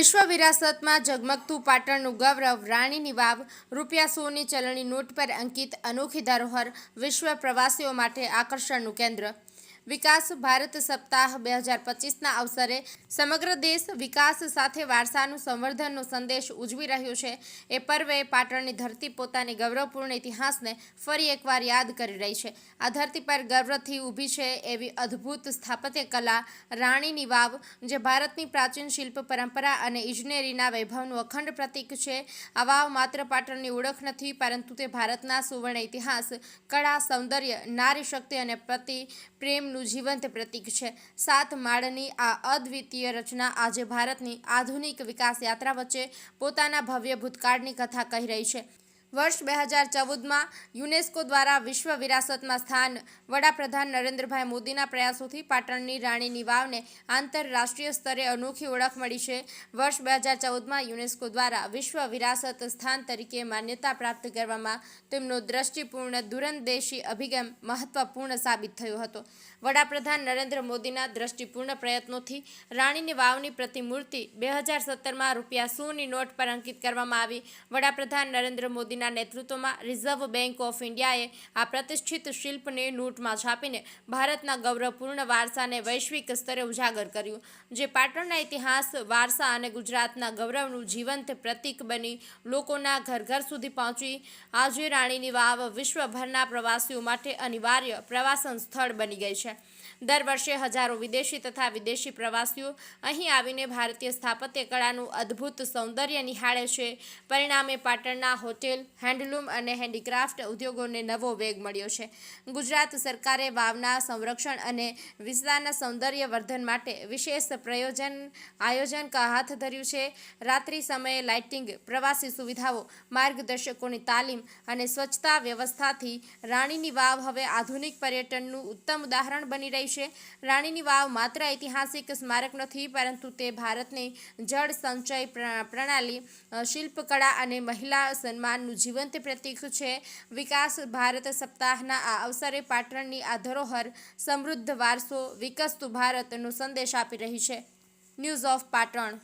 વિશ્વ વિરાસતમાં ઝગમગતું પાટણનું ગૌરવ રાણીની વાવ, રૂપિયા સોની ચલણી નોટ પર અંકિત અનોખી ધરોહર વિશ્વ પ્રવાસીઓ માટે આકર્ષણનું કેન્દ્ર વિકાસ ભારત સપ્તાહ બે હજાર પચીસના અવસરે સમગ્ર દેશ વિકાસ સાથે વારસાનું સંવર્ધનનો સંદેશ ઉજવી રહ્યો છે. એ પર્વે પાટણની ધરતી પોતાની ગૌરવપૂર્ણ ઇતિહાસને ફરી એકવાર યાદ કરી રહી છે. આ ધરતી પર ગર્વથી ઊભી છે એવી અદ્ભુત સ્થાપત્ય કલા રાણીની વાવ, જે ભારતની પ્રાચીન શિલ્પ પરંપરા અને ઇજનેરીના વૈભવનું અખંડ પ્રતીક છે. આ વાવ માત્ર પાટણની ઓળખ નથી, પરંતુ તે ભારતના સુવર્ણ ઇતિહાસ, કળા, સૌંદર્ય, નારી શક્તિ અને પ્રતિ પ્રેમનું જીવંત પ્રતીક છે. સાત માળની આ અદ્વિતીય રચના આજે ભારતની આધુનિક વિકાસ યાત્રા વચ્ચે પોતાના ભવ્ય ભૂતકાળની કથા કહી રહી છે. વર્ષ બે હજાર ચૌદમાં યુનેસ્કો દ્વારા વિશ્વ વિરાસતમાં સ્થાન. વડાપ્રધાન નરેન્દ્રભાઈ મોદીના પ્રયાસોથી પાટણની રાણીની વાવને આંતરરાષ્ટ્રીય સ્તરે અનોખી ઓળખ મળી છે. વર્ષ બે હજાર ચૌદમાં યુનેસ્કો દ્વારા વિશ્વ વિરાસત સ્થાન તરીકે માન્યતા પ્રાપ્ત કરવામાં તેમનો દ્રષ્ટિપૂર્ણ દૂરંદેશી અભિગમ મહત્વપૂર્ણ સાબિત થયો હતો. વડાપ્રધાન નરેન્દ્ર મોદીના દ્રષ્ટિપૂર્ણ પ્રયત્નોથી રાણીની વાવની પ્રતિમૂર્તિ બે હજાર સત્તરમાં રૂપિયા સોની નોટ પર અંકિત કરવામાં આવી. વડાપ્રધાન નરેન્દ્ર મોદીના નેતૃત્વમાં રિઝર્વ બેંક ઓફ ઇન્ડિયાએ આ પ્રતિષ્ઠિત શિલ્પને નોટમાં છાપીને ભારતના ગૌરવપૂર્ણ વારસાને વૈશ્વિક સ્તરે ઉજાગર કર્યું, જે પાટણના ઇતિહાસ, વારસા અને ગુજરાતના ગૌરવનું જીવંત પ્રતીક બની લોકોના ઘર ઘર સુધી પહોંચી. આજે રાણીની વાવ વિશ્વભરના પ્રવાસીઓ માટે અનિવાર્ય પ્રવાસન સ્થળ બની ગઈ છે. દર વર્ષે હજારો વિદેશી તથા વિદેશી પ્રવાસીઓ અહીં આવીને ભારતીય સ્થાપત્ય કળાનું અદ્ભુત સૌંદર્ય નિહાળે છે. પરિણામે પાટણના હોટેલ હેન્ડલૂમ અને હેન્ડીક્રાફ્ટ ઉદ્યોગોને નવો વેગ મળ્યો છે. ગુજરાત સરકારે વાવના સંરક્ષણ અને વિસ્તારના સૌંદર્ય વર્ધન માટે વિશેષ પ્રયોજન, આયોજન હાથ ધર્યું છે. રાત્રિ સમયે લાઇટિંગ, પ્રવાસી સુવિધાઓ, માર્ગદર્શકોની તાલીમ અને સ્વચ્છતા વ્યવસ્થાથી રાણીની વાવ હવે આધુનિક પર્યટનનું ઉત્તમ ઉદાહરણ બની રહી છે. રાણીની વાવ માત્ર ઐતિહાસિક સ્મારક નથી, પરંતુ તે ભારતની જળ સંચય પ્ર- પ્રણાલી શિલ્પકળા અને મહિલા સન્માનનું જીવંત પ્રતીક છે. વિકાસ ભારત સપ્તાહના આ અવસરે પાટણની આ ધરોહર સમૃદ્ધ વારસો વિકસતું ભારતનો સંદેશ આપી રહી છે. News of Patan.